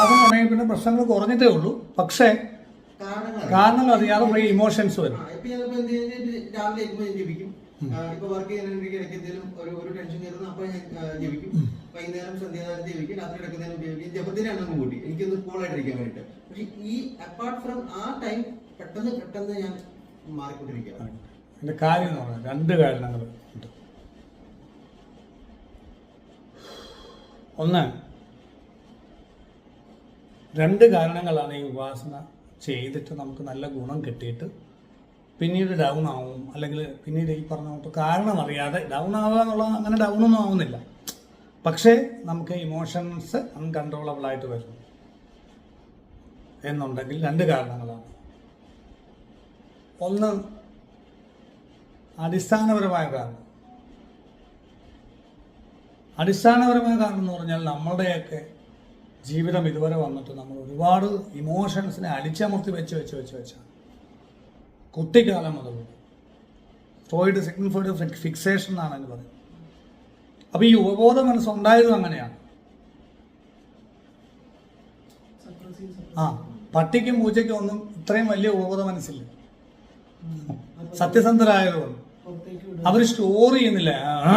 ഉപാസന തുടങ്ങി പിന്നെ പ്രശ്നങ്ങൾ കുറഞ്ഞിട്ടേ ഉള്ളൂ. പക്ഷേ കാരണങ്ങൾ അറിയാതെ കുറേ ഇമോഷൻസ് വരും. ഇപ്പൊ വർക്ക് ചെയ്യുന്നതിന് ഇടയ്ക്ക് എന്തെങ്കിലും ഒരു ഒരു ടെൻഷൻ കയറുന്ന അപ്പൊ ഞാൻ ജപിക്കും. വൈകുന്നേരം ജപിക്കും. രാത്രി കിടക്കുന്നതിന് ജപിക്കും ജപത്തിനാണ് അങ്ങ് കൂട്ടി. എനിക്കൊന്ന് കൂളായിട്ടിരിക്കാൻ വേണ്ടിട്ട് പക്ഷെ ഈ അപ്പാർട്ട് ഫ്രം ആ ടൈം പെട്ടെന്ന് പെട്ടെന്ന് ഞാൻ മാറിക്കൊണ്ടിരിക്കുകയാണ്. ഇതിന്റെ കാര്യം എന്ന് പറഞ്ഞാൽ രണ്ട് കാരണങ്ങൾ ഉണ്ട്. ഒന്ന് രണ്ട് കാരണങ്ങളാണ് ഈ ഉപാസന ചെയ്തിട്ട് നമുക്ക് നല്ല ഗുണം കിട്ടിയിട്ട് പിന്നീട് ഡൗൺ ആവും. അല്ലെങ്കിൽ പിന്നീട് ഈ പറഞ്ഞ ഇപ്പോൾ കാരണം അറിയാതെ ഡൗൺ ആവുക എന്നുള്ളത് അങ്ങനെ ഡൗൺ ഒന്നും ആവുന്നില്ല. പക്ഷേ നമുക്ക് ഇമോഷൻസ് അൺകൺട്രോളബിൾ ആയിട്ട് വരും. എന്നുണ്ടെങ്കിൽ രണ്ട് കാരണങ്ങളാണ്. ഒന്ന് അടിസ്ഥാനപരമായ കാരണം. അടിസ്ഥാനപരമായ കാരണം എന്ന് പറഞ്ഞാൽ നമ്മളുടെയൊക്കെ ജീവിതം ഇതുവരെ വന്നിട്ട് നമ്മൾ ഒരുപാട് ഇമോഷൻസിനെ അടിച്ചമർത്തി വെച്ച് വെച്ച് വെച്ച് വെച്ചാണ് കുട്ടിക്കാലം മുതൽ. ഫ്രോയിഡ് സിഗ്നിഫോയിഡ് ഫിക്സേഷൻ എന്നാണ് അതിന് പറയുന്നത്. അപ്പോൾ ഈ ഉപബോധ മനസ്സുണ്ടായതും അങ്ങനെയാണ്. ആ പട്ടിക്കും പൂച്ചയ്ക്കും ഒന്നും ഇത്രയും വലിയ ഉപബോധ മനസ്സില്ല. സത്യസന്ധരായതുകൊണ്ട് അവർ സ്റ്റോർ ചെയ്യുന്നില്ല. ആ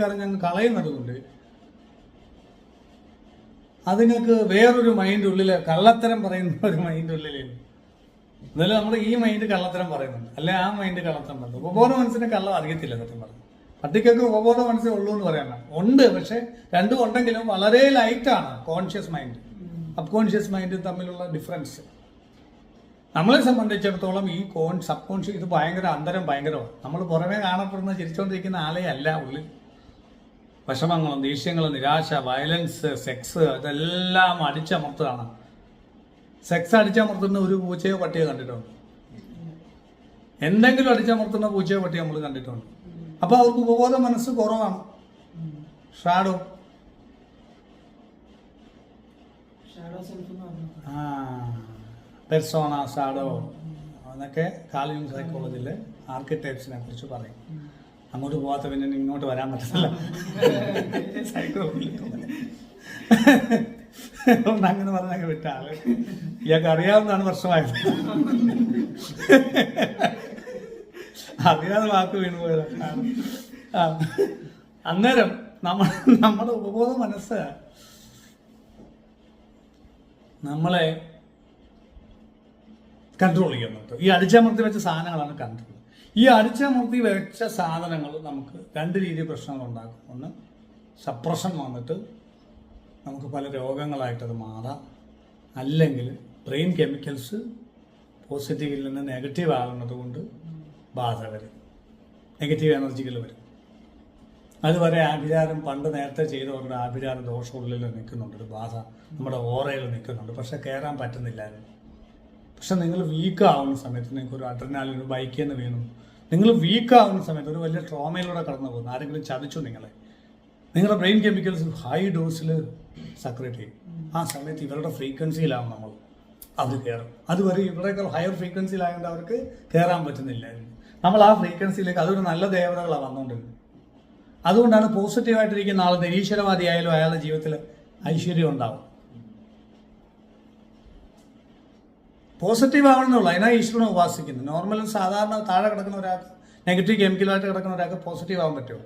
കാര്യം ഞങ്ങൾ കളയുന്നത് കൊണ്ട് അതുങ്ങൾക്ക് വേറൊരു മൈൻഡ് ഉള്ളിൽ കള്ളത്തരം പറയുന്ന ഒരു മൈൻഡ് ഉള്ളിലുണ്ട് എന്നാലും നമ്മുടെ ഈ മൈൻഡ് കള്ളത്തരം പറയുന്നുണ്ട്. അല്ലെ ആ മൈൻഡ് കള്ളത്തരം പറയുന്നു ഉപബോധ മനസ്സിന് കള്ളം അറിയത്തില്ല സത്യം പറഞ്ഞു പട്ടിക്കൊക്കെ ഉപബോധ മനസ്സേ ഉള്ളൂ എന്ന് പറയാൻ ഉണ്ട് പക്ഷെ രണ്ടും ഉണ്ടെങ്കിലും വളരെ ലൈറ്റാണ് കോൺഷ്യസ് മൈൻഡ് അബ്കോൺഷ്യസ് മൈൻഡും തമ്മിലുള്ള ഡിഫറൻസ് നമ്മളെ സംബന്ധിച്ചിടത്തോളം ഈ കോൺ സബ് കോൺഷ്യസ് ഇത് ഭയങ്കര അന്തരം ഭയങ്കരമാണ്. നമ്മൾ പുറമേ കാണപ്പെടുന്ന ചിരിച്ചുകൊണ്ടിരിക്കുന്ന ആളെ അല്ല ഉള്ളിൽ. വിഷമങ്ങളും ദേഷ്യങ്ങളും നിരാശ വയലൻസ് സെക്സ് ഇതെല്ലാം അടിച്ചമർത്തുകയാണ്. സെക്സ് അടിച്ചമർത്തുന്ന ഒരു പൂച്ചയോ പട്ടിയോ കണ്ടിട്ടുണ്ട്? എന്തെങ്കിലും അടിച്ചമർത്തുന്ന പൂച്ചയോ പട്ടിയോ നമ്മൾ കണ്ടിട്ടുണ്ട്. അപ്പോൾ അവർക്ക് ഉപബോധ മനസ്സ് കുറവാണ്. ഷാഡോ? ആ പെർസോണ ഷാഡോ. എന്നൊക്കെ കാലിയും സൈക്കോളജിയിലെ ആർക്കിടെക്ട്സിനെ കുറിച്ച് പറയും. അങ്ങോട്ട് പോവാത്ത പിന്നെ ഇങ്ങോട്ട് വരാൻ പറ്റത്തില്ല. അതുകൊണ്ട് അങ്ങനെ പറഞ്ഞൊക്കെ വിട്ട. ആൾ ഇയാൾക്ക് അറിയാവുന്നതാണ് പ്രശ്നമായത്. അറിയാതെ വാക്ക് വീണു പോയതാണ്. അന്നേരം നമ്മൾ നമ്മുടെ ഉപബോധ മനസ്സ് നമ്മളെ കൺട്രോൾ ചെയ്യുന്നുണ്ട്. ഈ അടിച്ചമർത്തി വെച്ച സാധനങ്ങളാണ് കൺട്രോൾ ഈ അടിച്ചമർത്തി വെച്ച സാധനങ്ങൾ നമുക്ക് രണ്ട് രീതി പ്രശ്നങ്ങൾ ഉണ്ടാക്കും ഒന്ന് സപ്രഷൻ വന്നിട്ട് നമുക്ക് പല രോഗങ്ങളായിട്ടത് മാറാം. അല്ലെങ്കിൽ ബ്രെയിൻ കെമിക്കൽസ് പോസിറ്റീവിൽ നിന്ന് നെഗറ്റീവ് ആകുന്നത് കൊണ്ട് ബാധ വരും. നെഗറ്റീവ് എനർജികൾ വരും. അതുവരെ ആഭിചാരം പണ്ട് നേരത്തെ ചെയ്തവരുടെ ആഭിചാര ദോഷം ഉള്ളിൽ നിൽക്കുന്നുണ്ട്. ഒരു ബാധ നമ്മുടെ ഓറയിൽ നിൽക്കുന്നുണ്ട്. പക്ഷെ കയറാൻ പറ്റുന്നില്ലായിരുന്നു. പക്ഷെ നിങ്ങൾ വീക്ക് ആവുന്ന സമയത്ത് നിങ്ങൾക്ക് ഒരു അഡ്രനാലിൻ ഒരു ബൈക്കിൽ നിന്ന് വീണു. നിങ്ങൾ വീക്ക് ആവുന്ന സമയത്ത് ഒരു വലിയ ട്രോമയിലൂടെ കടന്നു പോകുന്നു. ആരെങ്കിലും ചതിച്ചു നിങ്ങളെ. നിങ്ങളുടെ ബ്രെയിൻ കെമിക്കൽസ് ഹൈ ഡോസിൽ സെക്രേറ്റ് ചെയ്യും. ആ സമയത്ത് ഇവരുടെ ഫ്രീക്വൻസിയിലാവും നമ്മൾ അത് കയറും അതുവരെ ഇവരെക്കാൾ ഹയർ ഫ്രീക്വൻസിയിലായതുകൊണ്ട് അവർക്ക് കയറാൻ പറ്റുന്നില്ലായിരുന്നു. നമ്മൾ ആ ഫ്രീക്വൻസിയിലേക്ക് അതൊരു നല്ല ദേവതകളാണ് വന്നുകൊണ്ടിരുന്നത് അതുകൊണ്ടാണ് പോസിറ്റീവായിട്ടിരിക്കുന്ന ആൾ നിരീശ്വരവാദി ആയാലും അയാളുടെ ജീവിതത്തിൽ ഐശ്വര്യം ഉണ്ടാവും പോസിറ്റീവ് ആവണമെന്നുള്ളൂ അതിനാ ഈശ്വരനെ ഉപാസിക്കുന്നത് നോർമലും സാധാരണ താഴെ കിടക്കുന്ന ഒരാൾക്ക് നെഗറ്റീവ് കെമിക്കലായിട്ട് കിടക്കുന്ന ഒരാൾക്ക് പോസിറ്റീവ് ആവാൻ പറ്റുമോ?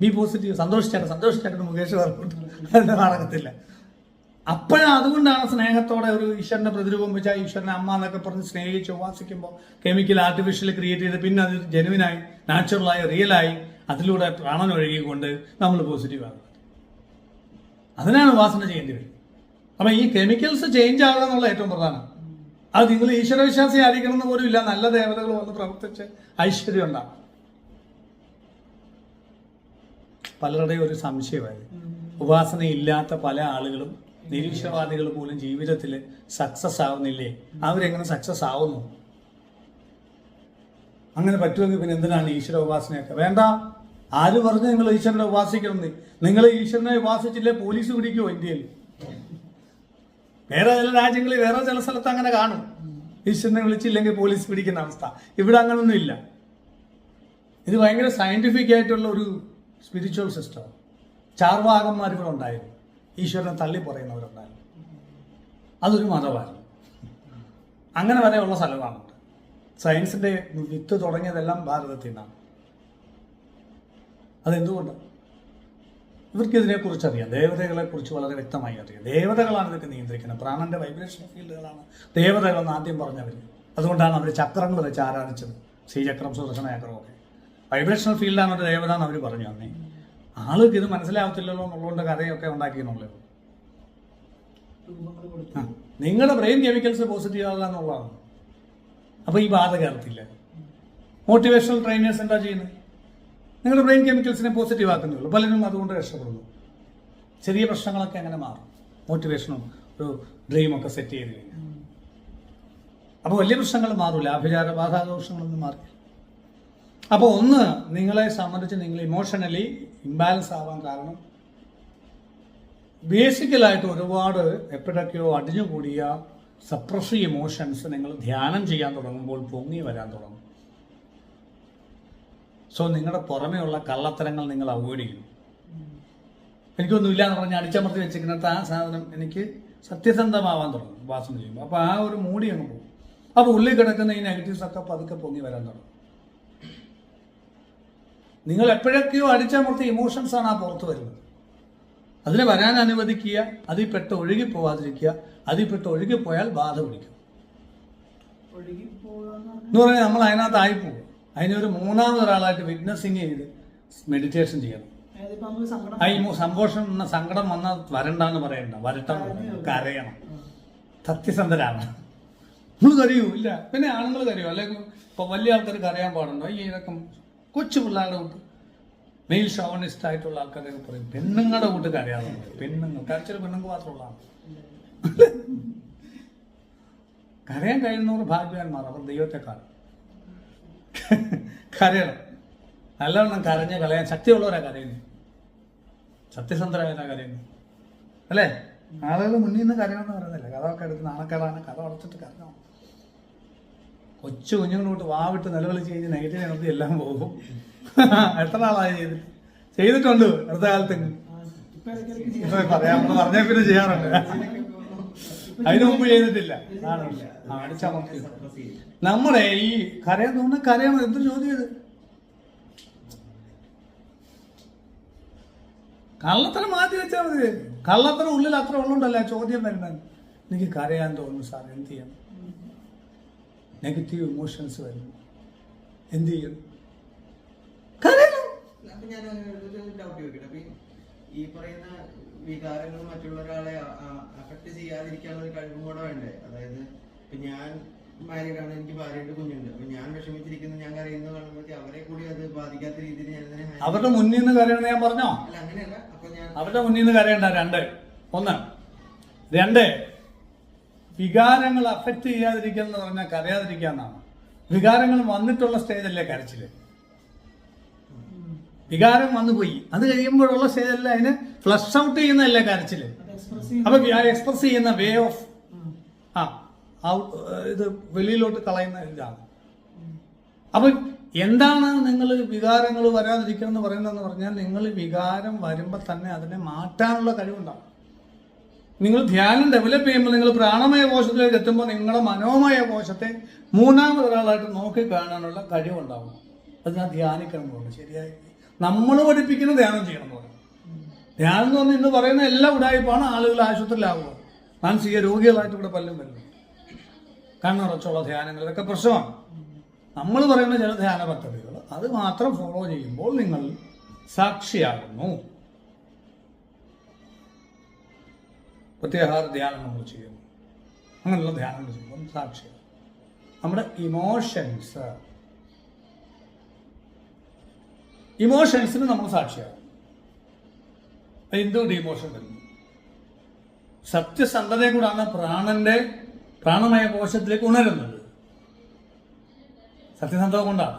ബി പോസിറ്റീവ് സന്തോഷിച്ചാണ് സന്തോഷിച്ചാണ് മുകേഷ് പറഞ്ഞിട്ട് അത് നടക്കത്തില്ല അപ്പോഴും അതുകൊണ്ടാണ് സ്നേഹത്തോടെ ഒരു ഈശ്വരന്റെ പ്രതിരൂപം വെച്ചാൽ ഈശ്വരനെ അമ്മ എന്നൊക്കെ പറഞ്ഞ് സ്നേഹിച്ച് ഉപാസിക്കുമ്പോൾ കെമിക്കൽ ആർട്ടിഫിഷ്യൽ ക്രിയേറ്റ് ചെയ്ത് പിന്നെ അത് ജെനുവിനായി നാച്ചുറലായി റിയലായി അതിലൂടെ പ്രാണൻ ഒഴുകിക്കൊണ്ട് നമ്മൾ പോസിറ്റീവ് ആകുന്നത്. അതിനാണ് ഉപാസന ചെയ്യേണ്ടി വരും അപ്പൊ ഈ കെമിക്കൽസ് ചേഞ്ച് ആവുക എന്നുള്ള ഏറ്റവും പ്രധാനം. അത് നിങ്ങൾ ഈശ്വരവിശ്വാസി ആയിരിക്കണം എന്ന് പോലും ഇല്ല. നല്ല ദേവതകൾ വന്ന് പ്രവർത്തിച്ച് ഐശ്വര്യം ഉണ്ടാകും പലരുടെയും ഒരു സംശയമായി ഉപാസന ഇല്ലാത്ത പല ആളുകളും നിരീക്ഷണവാദികൾ പോലും ജീവിതത്തിൽ സക്സസ് ആവുന്നില്ലേ? അവരെങ്ങനെ സക്സസ് ആവുന്നു? അങ്ങനെ പറ്റുമെങ്കിൽ പിന്നെ എന്തിനാണ് ഈശ്വര ഉപാസനയൊക്കെ? വേണ്ട. ആര് പറഞ്ഞു നിങ്ങൾ ഈശ്വരനെ ഉപാസിക്കണം? നിങ്ങൾ ഈശ്വരനെ ഉപാസിച്ചില്ലേ? പോലീസ് പിടിക്കുമോ ഇന്ത്യയിൽ? വേറെ ചില രാജ്യങ്ങളിൽ വേറെ ചില സ്ഥലത്ത് അങ്ങനെ കാണും. ഈശ്വരനെ വിളിച്ചില്ലെങ്കിൽ പോലീസ് പിടിക്കുന്ന അവസ്ഥ. ഇവിടെ അങ്ങനൊന്നും ഇല്ല. ഇത് ഭയങ്കര സയന്റിഫിക് ആയിട്ടുള്ള ഒരു സ്പിരിച്വൽ സിസ്റ്റം ചാർവാകന്മാർ ഇവിടെ ഉണ്ടായിരുന്നു. ഈശ്വരനെ തള്ളി പറയുന്നവരുണ്ടായിരുന്നു. അതൊരു മതമായിരുന്നു. അങ്ങനെ വരെയുള്ള സ്ഥലമാണ് സയൻസിന്റെ വിത്ത് തുടങ്ങിയതെല്ലാം ഭാരതത്തിൽ നിന്നാണ്. അതെന്തുകൊണ്ട്? ഇവർക്ക് ഇതിനെക്കുറിച്ച് അറിയാം ദേവതകളെ കുറിച്ച് വളരെ വ്യക്തമായി അറിയാം. ദേവതകളാണ് ഇതൊക്കെ നിയന്ത്രിക്കുന്നത്. പ്രാണന്റെ വൈബ്രേഷൻ ഫീൽഡുകളാണ്. ദേവതകളെന്ന് ആദ്യം പറഞ്ഞവർ അതുകൊണ്ടാണ് അവർ ചക്രങ്ങൾ വെച്ച് ആരാധിച്ചത്. ശ്രീചക്രം സുദർശന വൈബ്രേഷണൽ ഫീൽഡാണ് ഒരു ദേവത എന്ന് അവർ പറഞ്ഞു തന്നെ ആൾക്ക് ഇത് മനസ്സിലാവത്തില്ലല്ലോ എന്നുള്ളതുകൊണ്ട് കഥയൊക്കെ ഉണ്ടാക്കിയെന്നുള്ളൂ രൂപങ്ങൾ നിങ്ങളുടെ ബ്രെയിൻ കെമിക്കൽസ് പോസിറ്റീവ് ആകുക എന്നുള്ളതാണ്. അപ്പോൾ ഈ ബാധ കയറത്തില്ല. മോട്ടിവേഷണൽ ട്രെയിനേഴ്സ് എന്താ ചെയ്യുന്നത്? നിങ്ങളുടെ ബ്രെയിൻ കെമിക്കൽസിനെ പോസിറ്റീവ് ആക്കുന്നുള്ളൂ. പലരും അതുകൊണ്ട് രക്ഷപ്പെടുന്നു. ചെറിയ പ്രശ്നങ്ങളൊക്കെ അങ്ങനെ മാറും. മോട്ടിവേഷനും ഒരു ഡ്രീമൊക്കെ സെറ്റ് ചെയ്ത് കഴിഞ്ഞാൽ. അപ്പോൾ വലിയ പ്രശ്നങ്ങൾ മാറില്ല അഭിചാര ബാധാദോഷങ്ങളൊന്നും മാറില്ല. അപ്പോൾ ഒന്ന് നിങ്ങളെ സംബന്ധിച്ച് നിങ്ങൾ ഇമോഷണലി ഇംബാലൻസ് ആവാൻ കാരണം ബേസിക്കലായിട്ട് ഒരുപാട് എപ്പോഴൊക്കെയോ അടിഞ്ഞുകൂടിയ സപ്രസീവ് ഇമോഷൻസ് നിങ്ങൾ ധ്യാനം ചെയ്യാൻ തുടങ്ങുമ്പോൾ പൊങ്ങി വരാൻ തുടങ്ങും. സോ നിങ്ങളുടെ പുറമേയുള്ള കള്ളത്തരങ്ങൾ നിങ്ങൾ അവോയ്ഡ് ചെയ്യും എനിക്കൊന്നുമില്ല എന്ന് പറഞ്ഞ് അടിച്ചമർത്തി വെച്ചിരിക്കുന്നത് ആ സാധനം എനിക്ക് സത്യസന്ധമാവാൻ തുടങ്ങും വാസം ചെയ്യുമ്പോൾ. അപ്പോൾ ആ ഒരു മൂടി അങ്ങ് പോകും. അപ്പോൾ ഉള്ളിൽ കിടക്കുന്ന ഈ നെഗറ്റീവ്സ് ഒക്കെ പതുക്കെ പൊങ്ങി വരാൻ തുടങ്ങും. നിങ്ങൾ എപ്പോഴൊക്കെയോ അടിച്ചമർത്തി ഇമോഷൻസ് ആണ് ആ പുറത്ത് വരുന്നത്. അതിനെ വരാൻ അനുവദിക്കുക അതിൽ പെട്ട് ഒഴുകി പോവാതിരിക്കുക അതിൽ പെട്ട് ഒഴുകി പോയാൽ ബാധ പിടിക്കും. എന്ന് പറഞ്ഞാൽ നമ്മൾ അതിനകത്ത് ആയിപ്പോകും. അതിനൊരു മൂന്നാമതൊരാളായിട്ട് വിറ്റ്നസിങ് ചെയ്ത് മെഡിറ്റേഷൻ ചെയ്യണം. ആ ഈ സന്തോഷം എന്ന സങ്കടം വന്നാൽ വരണ്ടെന്ന് പറയണ്ട. വരട്ടം കരയണം. സത്യസന്ധരാണ്. നമ്മൾ കരയൂ. ഇല്ല. പിന്നെ ആണുങ്ങൾ കരയൂ. അല്ലെങ്കിൽ ഇപ്പൊ വലിയ ആൾക്കാർ കരയാൻ പാടുണ്ടോ? ഈ ഇതൊക്കെ കൊച്ചു പിള്ളേരുടെ കൂട്ട് മെയിൽ ഷോണിസ്റ്റ് ആയിട്ടുള്ള ആൾക്കാരൊക്കെ പറയും. പെണ്ണുങ്ങളുടെ കൂട്ട് കരയാതെ പെണ്ണുങ്ങൾ. കരച്ചൊരു പെണ്ണുങ്ങൾ മാത്രമുള്ളതാണ് കരയാൻ കഴിയുന്നവർ ഭാഗ്യവാന്മാർ. അവർ ദൈവത്തെ കാണും കരയണം. നല്ലവണ്ണം കരഞ്ഞ് കളയാൻ ശക്തിയുള്ളവരാ കരയുന്നത് സത്യസന്ധരായതാ കരയുന്നത് അല്ലേ? ആളുകൾ മുന്നിൽ നിന്ന് കരയണമെന്ന് പറയുന്നില്ല. കഥമൊക്കെ എടുത്ത് നാണക്കേടാണ്. കഥ വളർത്തിട്ട് കരഞ്ഞോ കൊച്ചു കുഞ്ഞുങ്ങളോട്ട് വാവിട്ട് നിലവിളിച്ച് കഴിഞ്ഞ് നെഗറ്റീവ് എനർജി എല്ലാം പോകും. എത്ര ആളായി ചെയ്തിട്ട്? ചെയ്തിട്ടുണ്ട് അടുത്ത കാലത്ത്. പറയാമെന്ന് പറഞ്ഞ പിന്നെ ചെയ്യാറുണ്ട്. അതിനു മുമ്പ് ചെയ്തിട്ടില്ല. നമ്മളെ ഈ കരയാൻ തോന്നുന്ന കരയാണ്? എന്ത് ചോദ്യം ഇത്? കള്ളത്തരം മാറ്റി വെച്ചാൽ മതി. കള്ളത്തരം ഉള്ളിൽ അത്ര ഉള്ളുണ്ടല്ല ചോദ്യം വരുന്നത്. എനിക്ക് കരയാൻ തോന്നുന്നു സാർ. എന്ത് ചെയ്യണം നെഗറ്റീവ് ഇമോഷൻസ് വരുന്നു എന്ത് ചെയ്യണം കരയണം. ഈ പറയുന്ന വികാരങ്ങൾ മറ്റുള്ള ഒരാളെ അഫക്ട് ചെയ്യാതിരിക്കാനുള്ള ഒരു കഴിവും കൂടെ വേണ്ടേ? അതായത് ഇപ്പൊ ഞാൻ മാരീഡ് ആണ് എനിക്ക് ഭാര്യയുടെ കുഞ്ഞുണ്ട്. അപ്പൊ ഞാൻ വിഷമിച്ചിരിക്കുന്ന ഞാൻ കരയുന്ന കാണുമ്പോഴത്തേക്ക് അവരെ കൂടി അത് ബാധിക്കാത്ത രീതിയിൽ ഞാൻ അതിനെ അവരുടെ മുന്നിൽ നിന്ന് കരയണെന്ന് ഞാൻ പറഞ്ഞോ? അല്ല അങ്ങനെയല്ല. അപ്പൊ ഞാൻ അവരുടെ മുന്നിൽ നിന്ന് കരയണ്ട രണ്ട്. ഒന്ന്. രണ്ട് വികാരങ്ങൾ അഫക്റ്റ് ചെയ്യാതിരിക്കുക എന്ന് പറഞ്ഞാൽ കരയാതിരിക്കുക എന്നാണ്. വികാരങ്ങൾ വന്നിട്ടുള്ള സ്റ്റേജല്ലേ കരച്ചിൽ? വികാരം വന്നു പോയി. അത് കഴിയുമ്പോഴുള്ള സ്റ്റേജല്ല അതിന് ഫ്ലഷ് ഔട്ട് ചെയ്യുന്നതല്ല കരച്ചിൽ അപ്പൊ എക്സ്പ്രസ് ചെയ്യുന്ന വേ ഓഫ് ആ ഇത് വെളിയിലോട്ട് കളയുന്ന ഇതാണ്. അപ്പൊ എന്താണ് നിങ്ങൾ വികാരങ്ങൾ വരാതിരിക്കണം എന്ന് പറയുന്നതെന്ന് പറഞ്ഞാൽ നിങ്ങൾ വികാരം വരുമ്പോൾ തന്നെ അതിനെ മാറ്റാനുള്ള കഴിവുണ്ടാവും നിങ്ങൾ ധ്യാനം ഡെവലപ്പ് ചെയ്യുമ്പോൾ നിങ്ങൾ പ്രാണമയ കോശത്തിലേക്ക് എത്തുമ്പോൾ നിങ്ങളുടെ മനോമയ കോശത്തെ മൂന്നാമതൊരാളായിട്ട് നോക്കി കാണാനുള്ള കഴിവുണ്ടാവും അത് ഞാൻ ധ്യാനിക്കണം പോകുന്നു ശരിയായി? നമ്മൾ പഠിപ്പിക്കുന്ന ധ്യാനം ചെയ്യണം എന്ന് ധ്യാനം എന്ന് പറഞ്ഞ് ഇന്ന് പറയുന്ന എല്ലാ ഉടായ്പാണ് ആളുകൾ ആശുപത്രിയിലാവുക. മാനസിക രോഗികളായിട്ട് ഇവിടെ പലരും വരുന്നത് കണ്ണുറച്ചുള്ള ധ്യാനങ്ങൾ ഇതൊക്കെ പ്രശ്നമാണ്. നമ്മൾ പറയുന്ന ചില ധ്യാന പദ്ധതികൾ അത് മാത്രം ഫോളോ ചെയ്യുമ്പോൾ നിങ്ങൾ സാക്ഷിയാകുന്നു. പ്രത്യാഹാര ധ്യാനം നമ്മൾ ചെയ്യുന്നു. അങ്ങനെയുള്ള ധ്യാനങ്ങൾ ചെയ്യുമ്പോൾ സാക്ഷിയാകും നമ്മുടെ ഇമോഷൻസ് ഇമോഷൻസിന് നമ്മൾ സാക്ഷിയാകും അത് എന്തുകൊണ്ട് ഇമോഷൻ വരുന്നു സത്യസന്ധതയെ കൂടാണ് പ്രാണന്റെ പ്രാണമായ കോശത്തിലേക്ക് ഉണരുന്നത്. സത്യസന്ധത കൊണ്ടാണ്.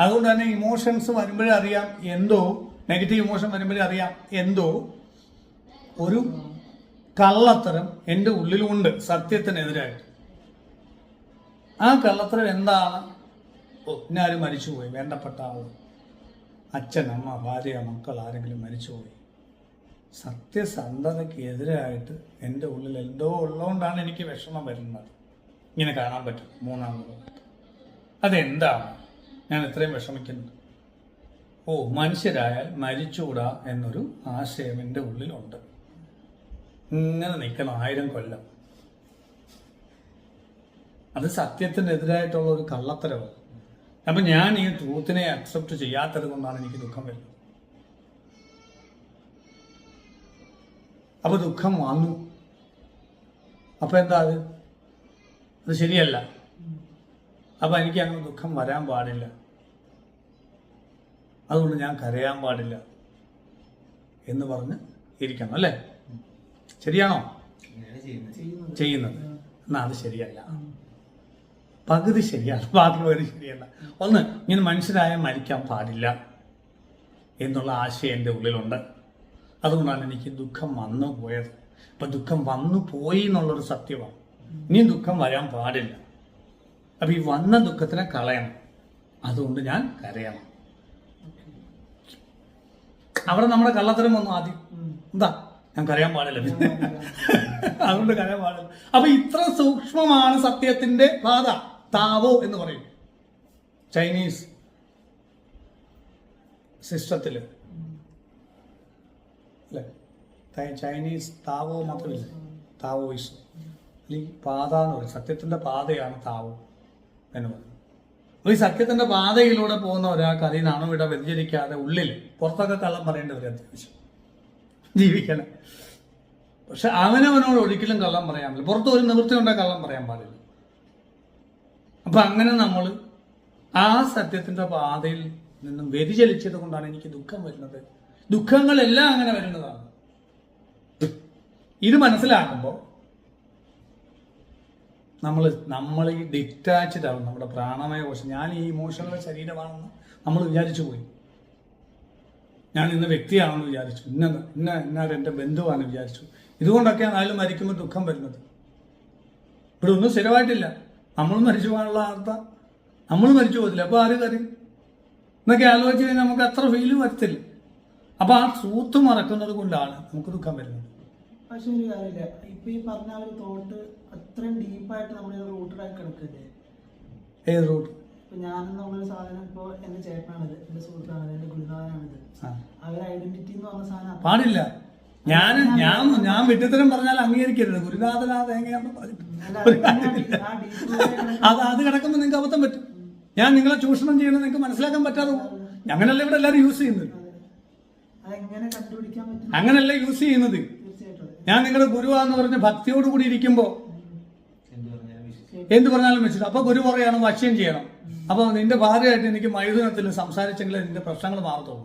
അതുകൊണ്ട് തന്നെ ഇമോഷൻസ് വരുമ്പോഴേ അറിയാം എന്തോ നെഗറ്റീവ് ഇമോഷൻ വരുമ്പോഴേ അറിയാം എന്തോ ഒരു കള്ളത്തരം എന്റെ ഉള്ളിലുണ്ട് സത്യത്തിനെതിരായിട്ട്. ആ കള്ളത്തരം എന്താണ്? ഇന്നാരും മരിച്ചുപോയി വേണ്ടപ്പെട്ട ആൾ അച്ഛൻ അമ്മ ഭാര്യ മക്കൾ ആരെങ്കിലും മരിച്ചുപോയി. സത്യസന്ധതയ്ക്ക് എതിരായിട്ട് എന്റെ ഉള്ളിൽ എന്തോ ഉള്ളതുകൊണ്ടാണ് എനിക്ക് വിഷമം വരുന്നത്. ഇങ്ങനെ കാണാൻ പറ്റും മൂന്നാമത് അതെന്താണ്? ഞാൻ ഇത്രയും വിഷമിക്കുന്നത്. ഓ മനുഷ്യരായാൽ മരിച്ചുകൂടാ എന്നൊരു ആശയം എന്റെ ഉള്ളിലുണ്ട്. ഇങ്ങനെ നിൽക്കണം ആയിരം കൊല്ലം. അത് സത്യത്തിനെതിരായിട്ടുള്ള ഒരു കള്ളത്തരവാണ് അപ്പം ഞാൻ ഈ ട്രൂത്തിനെ അക്സെപ്റ്റ് ചെയ്യാത്തത് കൊണ്ടാണ് എനിക്ക് ദുഃഖം വരുന്നത്. അപ്പൊ ദുഃഖം വന്നു. അപ്പൊ എന്താ അത്? അത് ശരിയല്ല. അപ്പൊ എനിക്ക് അങ്ങനെ ദുഃഖം വരാൻ പാടില്ല. അതുകൊണ്ട് ഞാൻ കരയാൻ പാടില്ല എന്ന് പറഞ്ഞ് ഇരിക്കണം അല്ലേ? ശരിയാണോ? ചെയ്യുന്നത്. എന്നാ അത് ശരിയല്ല. പകുതി ശരിയാണ് ബാക്കി പകുതി ശരിയല്ല. ഒന്ന് ഇങ്ങനെ മനുഷ്യരായ മരിക്കാൻ പാടില്ല എന്നുള്ള ആശയം എന്റെ ഉള്ളിലുണ്ട്. അതുകൊണ്ടാണ് എനിക്ക് ദുഃഖം വന്നു പോയത്. അപ്പൊ ദുഃഖം വന്നു പോയി എന്നുള്ളൊരു സത്യമാണ്. ഇനി ദുഃഖം വരാൻ പാടില്ല. അപ്പൊ ഈ വന്ന ദുഃഖത്തിനെ കളയണം. അതുകൊണ്ട് ഞാൻ കരയണം. അവിടെ നമ്മുടെ കള്ളത്തരം വന്നു ആദ്യം. എന്താ? ഞാൻ കരയാൻ പാടില്ല. അതുകൊണ്ട് കരയാൻ പാടില്ല. അപ്പൊ ഇത്ര സൂക്ഷ്മമാണ് സത്യത്തിന്റെ പാത താവോ എന്ന് പറയും. ചൈനീസ് സിസ്റ്റത്തിൽ. അല്ലെ? Chinese Tao മാത്രമില്ല. താവോയിസ് അല്ലെങ്കിൽ പാത എന്ന് പറയും. സത്യത്തിന്റെ പാതയാണ് താവോ എന്ന് പറയുന്നത് അപ്പൊ ഈ സത്യത്തിന്റെ പാതയിലൂടെ പോകുന്ന ഒരാൾക്ക് അതിൽ നിന്നാണ് ഇവിടെ വ്യതിചരിക്കാതെ ഉള്ളിൽ പുറത്തൊക്കെ കള്ളം പറയേണ്ടവർ അത്യാവശ്യം. ജീവിക്കണം. പക്ഷെ അവനവനോട് ഒരിക്കലും കള്ളം പറയാൻ പറ്റില്ല പുറത്ത് ഒരു നിവൃത്തി ഉണ്ടായി കള്ളം പറയാൻ പാടില്ല. അപ്പൊ അങ്ങനെ നമ്മൾ ആ സത്യത്തിന്റെ പാതയിൽ നിന്നും വ്യതിചലിച്ചത് കൊണ്ടാണ് എനിക്ക് ദുഃഖം വരുന്നത്. ദുഃഖങ്ങളെല്ലാം അങ്ങനെ വരുന്നതാണ്. ഇത് മനസ്സിലാക്കുമ്പോൾ നമ്മൾ നമ്മൾ ഈ ഡിറ്റാച്ച്ഡ് ആവും നമ്മുടെ പ്രാണമയ കോശം. ഞാൻ ഈ ഇമോഷണൽ ശരീരമാണെന്ന് നമ്മൾ വിചാരിച്ചു പോയി. ഞാൻ ഇന്ന് വ്യക്തിയാണെന്ന് വിചാരിച്ചു. ഇന്ന ഇന്ന ഇന്നാർ എന്റെ ബന്ധുവാണെന്ന് വിചാരിച്ചു. ഇതുകൊണ്ടൊക്കെയാണ് ആരും മരിക്കുമ്പോൾ ദുഃഖം വരുന്നത്. ഇവിടെ ഒന്നും സ്ഥിരമായിട്ടില്ല. നമ്മൾ മരിച്ചു പോകാനുള്ള ആർത്ത നമ്മൾ മരിച്ചു പോകത്തില്ല. അപ്പോൾ ആര് കറി എന്നൊക്കെ ആലോചിച്ച് കഴിഞ്ഞാൽ നമുക്ക് അത്ര ഫീൽ വരത്തില്ല. അപ്പോൾ ആ സൂത്ത് മറക്കുന്നത് കൊണ്ടാണ് നമുക്ക് ദുഃഖം വരുന്നത്. പക്ഷെ ഒരു കാര്യമില്ല. ഇപ്പൊ ഈ പറഞ്ഞ ഒരു തോട്ട് അത്രയും ഡീപ്പായിട്ട് നമ്മൾ റൂട്ടിലായി കിടക്കില്ലേ? ഏത് റൂട്ട് ഇപ്പൊ നമ്മളൊരു സാധനം ഇപ്പൊ എന്റെ ചേട്ടനാണിത്. എന്റെ സുഹൃത്താണിത്. എന്റെ ഗുരുനാഥനാണിത്. അവരുടെ ഐഡന്റിറ്റി എന്ന് പറഞ്ഞ സാധനം പാടില്ല. ഞാൻ ഞാൻ ഞാൻ വിട്ടിത്തരം പറഞ്ഞാൽ അംഗീകരിക്കരുത്. ഗുരുനാഥനാ അത് അത് കിടക്കുമ്പോൾ നിങ്ങൾക്ക് അബദ്ധം പറ്റും. ഞാൻ നിങ്ങളെ ചൂഷണം ചെയ്യണം നിങ്ങൾക്ക് മനസ്സിലാക്കാൻ പറ്റാതെ അങ്ങനല്ല ഇവിടെ എല്ലാവരും യൂസ് ചെയ്യുന്നത്? അങ്ങനല്ല യൂസ് ചെയ്യുന്നത്. ഞാൻ നിങ്ങളുടെ ഗുരുവാന്ന് പറഞ്ഞ് ഭക്തിയോടുകൂടി ഇരിക്കുമ്പോൾ എന്ത് പറഞ്ഞാലും വെച്ചിട്ട് അപ്പൊ ഗുരു പറയണം ഭക്ഷ്യം ചെയ്യണം. അപ്പൊ നിന്റെ ഭാര്യയായിട്ട് എനിക്ക് മൈതുനത്തിൽ സംസാരിച്ചെങ്കിലും നിന്റെ പ്രശ്നങ്ങൾ മാറത്തുള്ളൂ.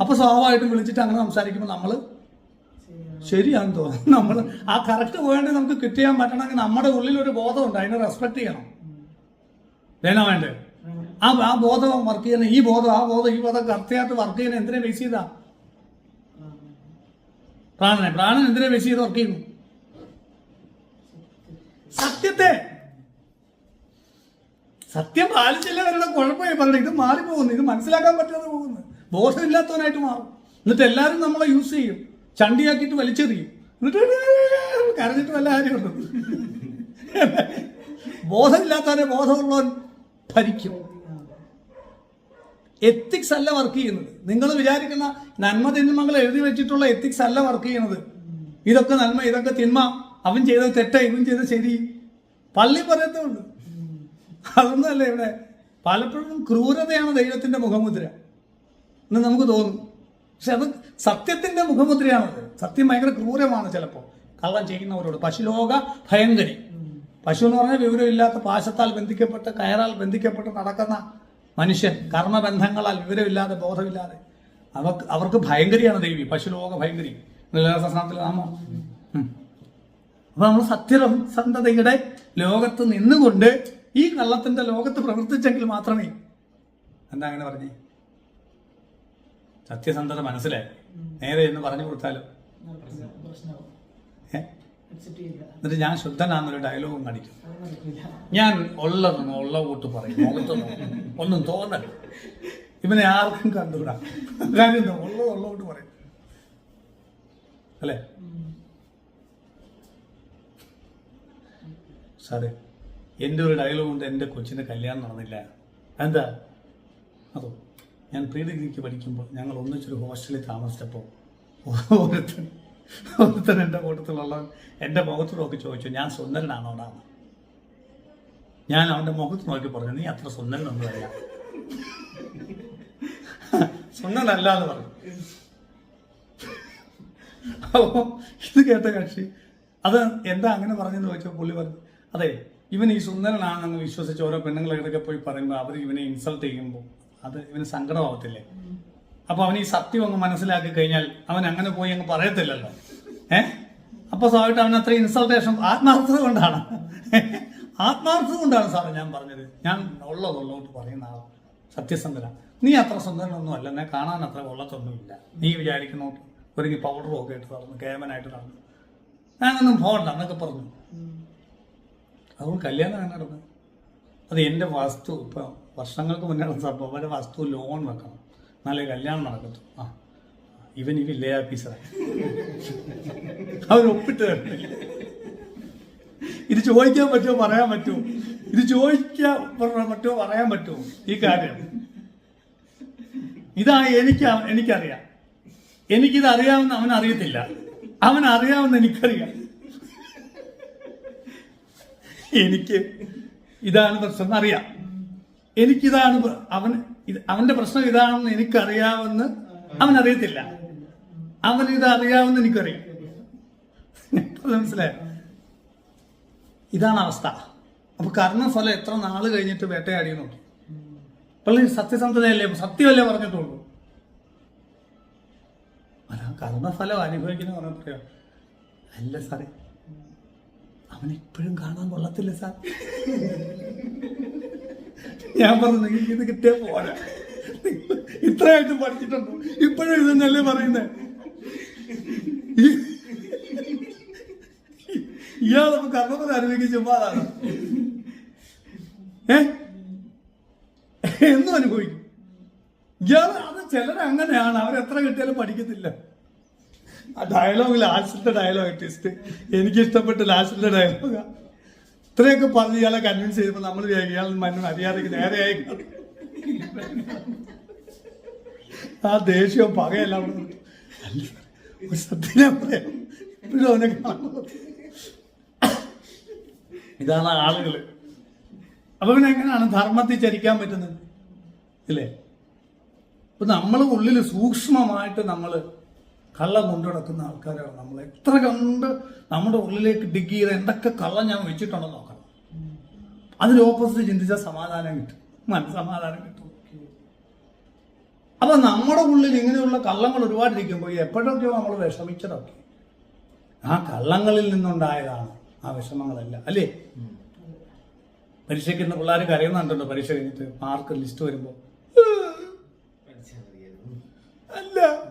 അപ്പൊ സ്വാഭാവികമായിട്ടും വിളിച്ചിട്ട് അങ്ങനെ സംസാരിക്കുമ്പോൾ നമ്മൾ ശരിയാണ് തോന്നുന്നത് തോന്നുന്നു. നമ്മൾ ആ കറക്റ്റ് പോയിട്ട് നമുക്ക് കിട്ടിയാൻ പറ്റണമെങ്കിൽ നമ്മുടെ ഉള്ളിൽ ഒരു ബോധമുണ്ട്. അതിനെ റെസ്പെക്ട് ചെയ്യണം. വേണോ വേണ്ടേ? ആ ആ ബോധം വർക്ക് ചെയ്യുന്ന ഈ ബോധം ആ ബോധം ഈ ബോധം കറക്റ്റായിട്ട് വർക്ക് ചെയ്യുന്ന എന്തിനെ ബേസ് ചെയ്താ? പ്രാണനെ. പ്രാണൻ എന്തിനെ ബേസ് ചെയ്ത് വർക്ക് ചെയ്യുന്നു? സത്യത്തെ. സത്യം പാലിച്ചില്ല അവരുടെ കുഴപ്പമായി പറഞ്ഞു ഇത് മാറിപ്പോകുന്നു. ഇത് മനസ്സിലാക്കാൻ പറ്റാതെ പോകുന്നു. ബോധമില്ലാത്തവനായിട്ട് മാറും. എന്നിട്ട് എല്ലാവരും നമ്മളെ യൂസ് ചെയ്യും. ചണ്ടിയാക്കിയിട്ട് വലിച്ചെറിയും. കരഞ്ഞിട്ട് വല്ല കാര്യമുണ്ട്? ബോധമില്ലാത്തവരെ ബോധമുള്ളവൻ ഭരിക്കും. എത്തിക്സ് അല്ല വർക്ക് ചെയ്യുന്നത്. നിങ്ങൾ വിചാരിക്കുന്ന നന്മ തിന്മകൾ എഴുതി വെച്ചിട്ടുള്ള എത്തിക്സ് അല്ല വർക്ക് ചെയ്യുന്നത്. ഇതൊക്കെ നന്മ ഇതൊക്കെ തിന്മ. അവൻ ചെയ്ത തെറ്റ ഇവൻ ചെയ്ത ശരി. പള്ളി പറയത്തുണ്ട് അതൊന്നുമല്ല ഇവിടെ. പലപ്പോഴും ക്രൂരതയാണ് ദൈവത്തിന്റെ മുഖമുദ്ര. എന്ന് നമുക്ക് തോന്നും. പക്ഷെ അത് സത്യത്തിന്റെ മുഖമുദ്രയാണത്. സത്യം ഭയങ്കര ക്രൂരമാണ് ചിലപ്പോൾ കള്ളം ചെയ്യുന്നവരോട്. പശുലോക ഭയങ്കരി. പശു എന്ന് പറഞ്ഞാൽ വിവരമില്ലാത്ത പാശത്താൽ ബന്ധിക്കപ്പെട്ട് കയറാൽ ബന്ധിക്കപ്പെട്ട് നടക്കുന്ന മനുഷ്യൻ. കർമ്മബന്ധങ്ങളാൽ വിവരമില്ലാതെ ബോധമില്ലാതെ. അവർക്ക് അവർക്ക് ഭയങ്കരിയാണ് ദേവി. പശുലോക ഭയങ്കരി. ലളിതാസഹസ്രനാമത്തിലെ നാമം. അപ്പൊ നമ്മൾ സത്യസന്ധതയുടെ ലോകത്ത് നിന്നുകൊണ്ട് ഈ കള്ളത്തിന്റെ ലോകത്ത് പ്രവർത്തിച്ചെങ്കിൽ മാത്രമേ എന്താ അങ്ങനെ പറഞ്ഞേ? സത്യസന്ധത മനസ്സിലായി. നേരെ എന്ന് പറഞ്ഞു കൊടുത്താലോ? എന്നിട്ട് ഞാൻ ശുദ്ധനാന്നൊരു ഡയലോഗും കാണിക്കും. ഞാൻ ഉള്ളതെന്ന് ഉള്ള കൂട്ട് പറയും മുഖത്ത് ഒന്നും തോന്നല്ല ഇവനെ ആർക്കും കണ്ടുകൂടാ. കാര്യം ഉള്ള പറയും. അല്ലേ? സാറേ എന്റെ ഒരു ഡയലോഗ് കൊണ്ട് എന്റെ കൊച്ചിന്റെ കല്യാണം നടന്നില്ല. എന്താ അതോ? ഞാൻ പ്രീ ഡിഗ്രിക്ക് പഠിക്കുമ്പോൾ ഞങ്ങൾ ഒന്നിച്ചൊരു ഹോസ്റ്റലിൽ താമസിച്ചപ്പോൾ ഓരോരുത്തർ ഓരോരുത്തർ എന്റെ കൂട്ടത്തിലുള്ള എന്റെ മുഖത്ത് നോക്കി ചോദിച്ചു ഞാൻ സുന്ദരനാണോടാണ് ഞാൻ അവന്റെ മുഖത്ത് നോക്കി പറഞ്ഞു നീ അത്ര സുന്ദരനൊന്നും അല്ല. സുന്ദരനല്ല എന്ന് പറഞ്ഞു. അപ്പോൾ ഇത് കേട്ട കക്ഷി അത് എന്താ അങ്ങനെ പറഞ്ഞെന്ന് ചോദിച്ചാൽ പുള്ളി പറഞ്ഞു അതെ ഇവൻ ഈ സുന്ദരനാണെന്ന് വിശ്വസിച്ച് ഓരോ പെണ്ണുങ്ങളെ ഇടയ്ക്ക് പോയി പറയുമ്പോൾ അവർ ഇവനെ ഇൻസൾട്ട് ചെയ്യുമ്പോൾ അത് ഇവന് സങ്കടമാവത്തില്ലേ? അപ്പൊ അവൻ ഈ സത്യം അങ്ങ് മനസ്സിലാക്കി കഴിഞ്ഞാൽ അവൻ അങ്ങനെ പോയി അങ്ങ് പറയത്തില്ലല്ലോ. ഏ? അപ്പൊ സ്വാഭാവികമായിട്ട് അവൻ അത്ര ഇൻസൾട്ടേഷൻ ആത്മാർത്ഥത കൊണ്ടാണ്. ആത്മാർത്ഥത കൊണ്ടാണ് സാറേ ഞാൻ പറഞ്ഞത്. ഞാൻ ഉള്ളതുള്ളതുകൊണ്ട് പറയുന്ന ആൾ സത്യസന്ധന. നീ അത്ര സുന്ദരനൊന്നും അല്ല. എന്നെ കാണാൻ അത്ര കൊള്ളത്തൊന്നുമില്ല. നീ വിചാരിക്കുന്നു ഒരുങ്ങി പൗഡറും ഒക്കെ ഇട്ട് നടന്നു കേമനായിട്ട് നടന്നു. ഞാനൊന്നും പോകണ്ട എന്നൊക്കെ പറഞ്ഞു. അതുകൊണ്ട് കല്യാണം അങ്ങനെ നടന്നു? അത് എന്റെ വസ്തു ഇപ്പം വർഷങ്ങൾക്ക് മുന്നേ സംഭവം അവരെ വസ്തു ലോൺ വെക്കണം. എന്നാലേ കല്യാണം നടക്കത്തു ആ ഇവൻ ഇവ വില്ലേ ഓഫീസറായി അവരൊപ്പിട്ട് ഇത് ചോദിക്കാൻ പറ്റുമോ പറയാൻ പറ്റുമോ? ഇത് ചോദിക്കാൻ പറ്റുമോ പറയാൻ പറ്റുമോ? ഈ കാര്യം. ഇതാ എനിക്ക് എനിക്കറിയാം. എനിക്കിത് അറിയാമെന്ന് അവൻ അറിയത്തില്ല. അവൻ അറിയാമെന്ന് എനിക്കറിയാം. എനിക്ക് ഇതാണ് പ്രശ്നം. അറിയാം. എനിക്കിതാണ് അവൻ അവന്റെ പ്രശ്നം ഇതാണെന്ന് എനിക്കറിയാമെന്ന് അവൻ അറിയത്തില്ല. അവൻ ഇത് അറിയാമെന്ന് എനിക്കറിയാം. മനസ്സിലായോ? ഇതാണ് അവസ്ഥ. അപ്പൊ കർമ്മഫലം എത്ര നാൾ കഴിഞ്ഞിട്ട് വേട്ടയാടി നോക്കി. പള്ളി സത്യസന്ധതയല്ലേ? സത്യമല്ലേ പറഞ്ഞിട്ടുള്ളൂ. അല്ല കർമ്മഫലം അനുഭവിക്കുന്ന പറഞ്ഞോ അല്ല സാറേ അവൻ ഇപ്പോഴും കാണാൻ കൊള്ളത്തില്ല സാർ. ഞാൻ പറഞ്ഞു നിങ്ങൾക്ക് ഇത് കിട്ടിയ പോരാ ഇത്രയായിട്ട് പഠിച്ചിട്ടുണ്ടോ. ഇപ്പോഴും ഇതെന്നല്ലേ പറയുന്നത് ഇയാളപ്പോ കർമ്മത്തിൽ അനുഭവിക്കുന്ന ചുമ്മാതാണ്. ഏ? എന്നും അനുഭവിക്കും. ഇയാൾ അത് ചിലർ അങ്ങനെയാണ്. അവരെത്ര കിട്ടിയാലും പഠിക്കത്തില്ല. ആ ഡയലോഗ് ലാസ്റ്റിന്റെ ഡയലോഗ് ട്വിസ്റ്റ് എനിക്ക് ഇഷ്ടപ്പെട്ട ലാസ്റ്റിന്റെ ഡയലോഗ് ഇത്രയൊക്കെ പറഞ്ഞ് ഇയാളെ കൺവിൻസ് ചെയ്തപ്പോൾ നമ്മൾ ഇയാൾ മണ്ണു മര്യാദയ്ക്ക് നേരെയായി ആ ദേഷ്യവും പകയല്ല അവിടെ ഒരു സത്യം ഇതാണ് ആളുകൾ. അപ്പൊ പിന്നെ എങ്ങനെയാണ് ധർമ്മത്തിൽ ചരിക്കാൻ പറ്റുന്നത്? അല്ലേ അപ്പൊ നമ്മൾ ഉള്ളിൽ സൂക്ഷ്മമായിട്ട് നമ്മൾ കള്ളം കൊണ്ടുനടക്കുന്ന ആൾക്കാരാണ് നമ്മൾ എത്ര കണ്ട് നമ്മുടെ ഉള്ളിലേക്ക് ഡിഗ് ചെയ്ത് എന്തൊക്കെ കള്ളം ഞാൻ വെച്ചിട്ടുണ്ടോ നോക്കണം. അതിന് ഓപ്പോസിറ്റ് ചിന്തിച്ചാൽ സമാധാനം കിട്ടും. മനസ്സമാധാനം കിട്ടും. അപ്പൊ നമ്മുടെ ഉള്ളിൽ ഇങ്ങനെയുള്ള കള്ളങ്ങൾ ഒരുപാടിരിക്കുമ്പോൾ എപ്പോഴൊക്കെയോ നമ്മൾ വിഷമിച്ചതൊക്കെ. ആ കള്ളങ്ങളിൽ നിന്നുണ്ടായതാണ് ആ വിഷമങ്ങളെല്ലാം. അല്ലേ? പരീക്ഷയ്ക്ക് ഇന്ന് പിള്ളേർ കരയുന്നുണ്ടല്ലോ പരീക്ഷ കഴിഞ്ഞിട്ട് മാർക്ക് ലിസ്റ്റ് വരുമ്പോൾ അല്ല.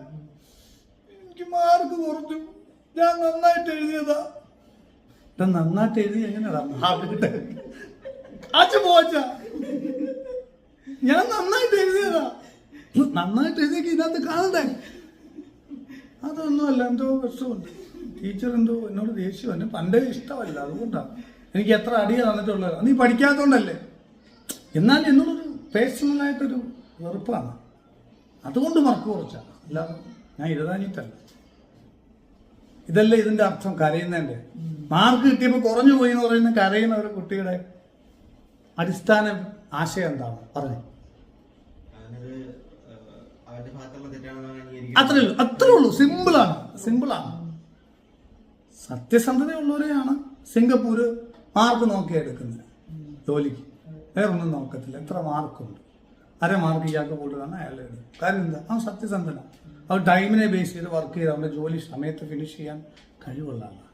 മാർക്ക് കുറഞ്ഞു. ഞാൻ നന്നായിട്ട് എഴുതിയതാ. ഞാൻ നന്നായിട്ട് എഴുതി എങ്ങനെയാ കാച്ചു പോച്ച ഞാൻ നന്നായിട്ട് എഴുതിയതാ. നന്നായിട്ട് എഴുതിയൊക്കെ ഇതിനകത്ത് കാണണ്ടേ? അതൊന്നുമല്ല എന്തോ വിഷമുണ്ട് ടീച്ചർ എന്തോ എന്നോട് ദേഷ്യം. എന്നെ പണ്ടേ ഇഷ്ടമല്ല അതുകൊണ്ടാണ് എനിക്ക് എത്ര അടിയ തന്നിട്ടുള്ളത്. നീ പഠിക്കാത്തതുകൊണ്ടല്ലേ എന്നാൽ എന്നോടൊരു പേഴ്സണലായിട്ടൊരു വെറുപ്പാണ്. അതുകൊണ്ട് മറക്കു കുറച്ചാണ് അല്ലാതെ ഞാൻ എഴുതാനിട്ടല്ല ഇതല്ലേ ഇതിന്റെ അർത്ഥം? കരയുന്നതിന്റെ. മാർക്ക് കിട്ടിയപ്പോൾ കുറഞ്ഞു പോയി എന്ന് പറയുന്ന കരയുന്ന ഒരു കുട്ടിയുടെ അടിസ്ഥാന ആശയം എന്താണ്? പറഞ്ഞു. അത്രേ ഉള്ളൂ. അത്രേ ഉള്ളൂ. സിമ്പിളാണ്. സിമ്പിളാണ്. സത്യസന്ധതയുള്ളവരെയാണ് സിംഗപ്പൂര് മാർക്ക് നോക്കി എടുക്കുന്നത്. ജോലിക്ക്. വേറൊന്നും നോക്കത്തില്ല. എത്ര മാർക്കുണ്ട്? അര മാർക്ക് ഇയാൾക്ക് കൂടുതലാണ് അയാൾ എടുക്കും. കാര്യം എന്താ? അവൻ സത്യസന്ധന അവൻ ടൈമിനെ ബേസ് ചെയ്ത് വർക്ക് ചെയ്ത് അവന്റെ ജോലി സമയത്ത് ഫിനിഷ് ചെയ്യാൻ കഴിവുള്ള ആളാണ്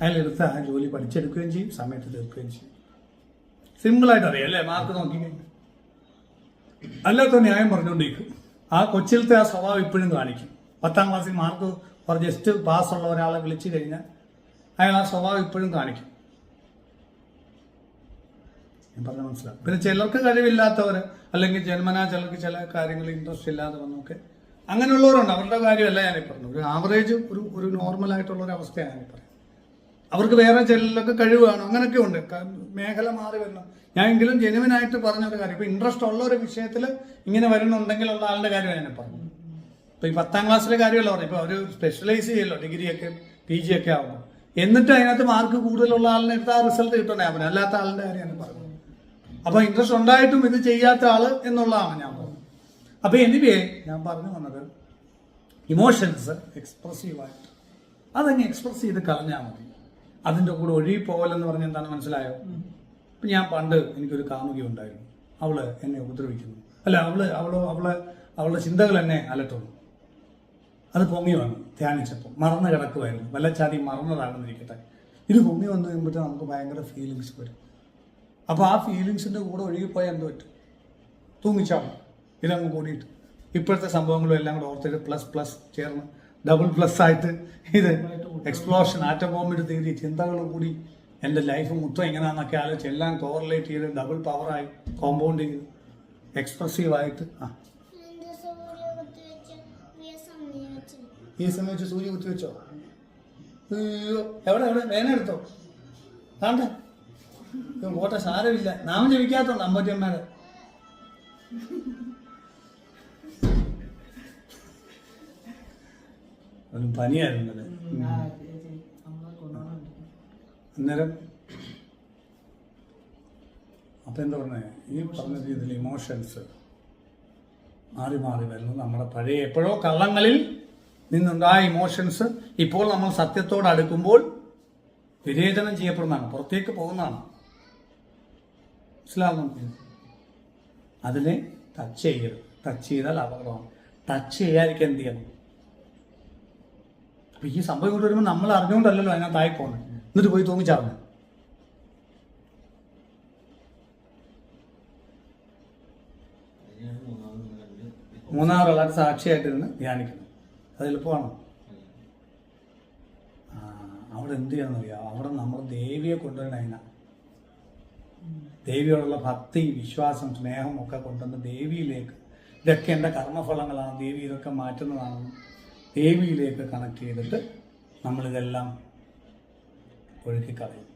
അയാൾ എടുത്ത ആ ജോലി പഠിച്ചെടുക്കുകയും ചെയ്യും സമയത്ത് തീർക്കുകയും ചെയ്യും. സിമ്പിളായിട്ട് അറിയാം അല്ലേ? മാർക്ക് നോക്കി. അല്ലാത്ത ന്യായം പറഞ്ഞുകൊണ്ടിരിക്കും. ആ കൊച്ചിലത്തെ ആ സ്വഭാവം ഇപ്പോഴും കാണിക്കും. പത്താം ക്ലാസ്സിൽ മാർക്ക് ജസ്റ്റ് പാസ്സുള്ള ഒരാളെ വിളിച്ചു കഴിഞ്ഞാൽ അയാൾ ആ സ്വഭാവം ഇപ്പോഴും കാണിക്കും. ഞാൻ പറഞ്ഞ മനസ്സിലാവും പിന്നെ ചിലർക്ക് കഴിവില്ലാത്തവർ അല്ലെങ്കിൽ ജന്മനാ ചിലർക്ക് ചില കാര്യങ്ങളിൽ ഇൻട്രസ്റ്റ് ഇല്ലാതെ വന്നൊക്കെ അങ്ങനെയുള്ളവരുണ്ട്. അവരുടെ കാര്യമല്ല ഞാൻ പറഞ്ഞു ഒരു ആവറേജ് ഒരു ഒരു നോർമൽ ആയിട്ടുള്ള ഒരു അവസ്ഥയാണ് ഞാൻ പറയുന്നത്. അവർക്ക് വേറെ ചിലരൊക്കെ കഴിവാണ്. അങ്ങനെയൊക്കെ ഉണ്ട്. മേഖല മാറി വരണം ഞാൻ എങ്കിലും ജെനുവിനായിട്ട് പറഞ്ഞ ഒരു കാര്യം. ഇപ്പൊ ഇൻട്രസ്റ്റ് ഉള്ള ഒരു വിഷയത്തിൽ ഇങ്ങനെ വരുന്നുണ്ടെങ്കിലുള്ള ആളുടെ കാര്യമാണ് ഞാൻ പറഞ്ഞു ഇപ്പൊ ഈ പത്താം ക്ലാസ്സിലെ കാര്യമല്ല പറഞ്ഞു ഇപ്പൊ അവർ സ്പെഷ്യലൈസ് ചെയ്യല്ലോ. ഡിഗ്രിയൊക്കെ പി ജി ഒക്കെ ആവുമ്പോൾ എന്നിട്ട് അതിനകത്ത് മാർക്ക് കൂടുതലുള്ള ആളിനെ എടുത്ത് ആ റിസൾട്ട് കിട്ടണേ അവൻ അല്ലാത്ത ആളിന്റെ കാര്യമാണ് പറഞ്ഞത്. അപ്പോൾ ഇൻട്രസ്റ്റ് ഉണ്ടായിട്ടും ഇത് ചെയ്യാത്ത ആൾ എന്നുള്ളതാണ് ഞാൻ പറഞ്ഞത് അപ്പൊ എനിവേ ഞാൻ പറഞ്ഞു വന്നത് ഇമോഷൻസ് എക്സ്പ്രസീവായിട്ട് അതങ്ങ് എക്സ്പ്രസ് ചെയ്ത് കളഞ്ഞാൽ മതി. അതിന്റെ കൂടെ ഒഴുകി പോകലെന്ന് പറഞ്ഞ എന്താണ് മനസ്സിലായോ? ഇപ്പൊ ഞാൻ പണ്ട് എനിക്കൊരു കാമുകി ഉണ്ടായിരുന്നു. അവൾ എന്നെ ഉപദ്രവിക്കുന്നു. അല്ല അവൾ അവൾ അവൾ അവളുടെ ചിന്തകൾ എന്നെ അലട്ടുന്നു. അത് പൊങ്ങി വന്നു ധ്യാനിച്ചപ്പോൾ. മറന്നു കിടക്കുമായിരുന്നു വല്ല ചാടി മറന്നതാണെന്നിരിക്കട്ടെ ഇത് പൊങ്ങി വന്നു കഴിയുമ്പോഴത്തെ നമുക്ക് ഭയങ്കര ഫീലിങ്സ് വരും. അപ്പോൾ ആ ഫീലിങ്സിന്റെ കൂടെ ഒഴുകിപ്പോയാൽ എന്ത് പറ്റും? തൂങ്ങിച്ചാവും. ഇതങ്ങ് കൂടിയിട്ട്. ഇപ്പോഴത്തെ സംഭവങ്ങളും എല്ലാം കൂടെ ഓർത്തിട്ട് പ്ലസ് പ്ലസ് ചേർന്ന് ഡബിൾ പ്ലസ് ആയിട്ട് ഇത് എക്സ്പ്ലോഷൻ ആറ്റം ബോംബിന്റെ തീരി ചിന്തകൾ കൂടി. എന്റെ ലൈഫ് മൊത്തം എങ്ങനെയാണെന്നൊക്കെ ആലോചിച്ച് എല്ലാം കോറിലേറ്റ് ചെയ്ത് ഡബിൾ പവറായി കോമ്പൗണ്ട് ചെയ്ത് എക്സ്പ്രസീവായിട്ട് ആ. ഈ സമയം വെച്ച് സൂര്യ കുത്തിവെച്ചോ അയ്യോ എവിടെ എവിടെ? വേന എടുത്തോ? കാണ്ടേ പോട്ടെ സാരമില്ല. നാമം ജപിക്കാത്തോണ്ട് അമ്പത്തിയമ്മേടെ ഒരു പനിയായിരുന്നു അല്ലേ അന്നേരം അപ്പൊ എന്താ പറഞ്ഞേ? ഈ പറഞ്ഞ രീതിയിൽ ഇമോഷൻസ് മാറി മാറി വരുന്നു നമ്മുടെ പഴയ എപ്പോഴോ കള്ളങ്ങളിൽ നിന്നുണ്ടായ ഇമോഷൻസ് ഇപ്പോൾ നമ്മൾ സത്യത്തോട് അടുക്കുമ്പോൾ വിവേചനം ചെയ്യപ്പെടുന്നതാണ്. പുറത്തേക്ക് പോകുന്നതാണ്. മനസ്സിലാവുന്നു അതിനെ ടച്ച് ചെയ്യരുത്. ടച്ച് ചെയ്താൽ അപകടമാണ്. ടച്ച് ചെയ്യാതിരിക്കാൻ എന്ത് ചെയ്യണം? അപ്പൊ ഈ സംഭവം ഇങ്ങോട്ട് വരുമ്പോൾ നമ്മൾ അറിഞ്ഞുകൊണ്ടല്ലല്ലോ അതിനകത്തായി പോകുന്നത് എന്നിട്ട് പോയി കണ്ട് മൂന്നാറുള്ള സാക്ഷിയായിട്ടിരുന്ന് ധ്യാനിക്കുന്നു. അത് എളുപ്പമാണോ. അവിടെ എന്ത് ചെയ്യണം അറിയാം അവിടെ നമ്മൾ ദേവിയെ കൊണ്ടുവരണം അതിനാ. ദേവിയോടുള്ള ഭക്തി വിശ്വാസം സ്നേഹം ഒക്കെ കൊണ്ടുവന്ന് ദേവിയിലേക്ക് ഇതൊക്കെ എന്റെ കർമ്മഫലങ്ങളാണ്. ദേവി ഇതൊക്കെ മാറ്റുന്നതാണെന്ന് ദേവിയിലേക്ക് കണക്ട് ചെയ്തിട്ട് നമ്മളിതെല്ലാം ഒഴുക്കിക്കളയും.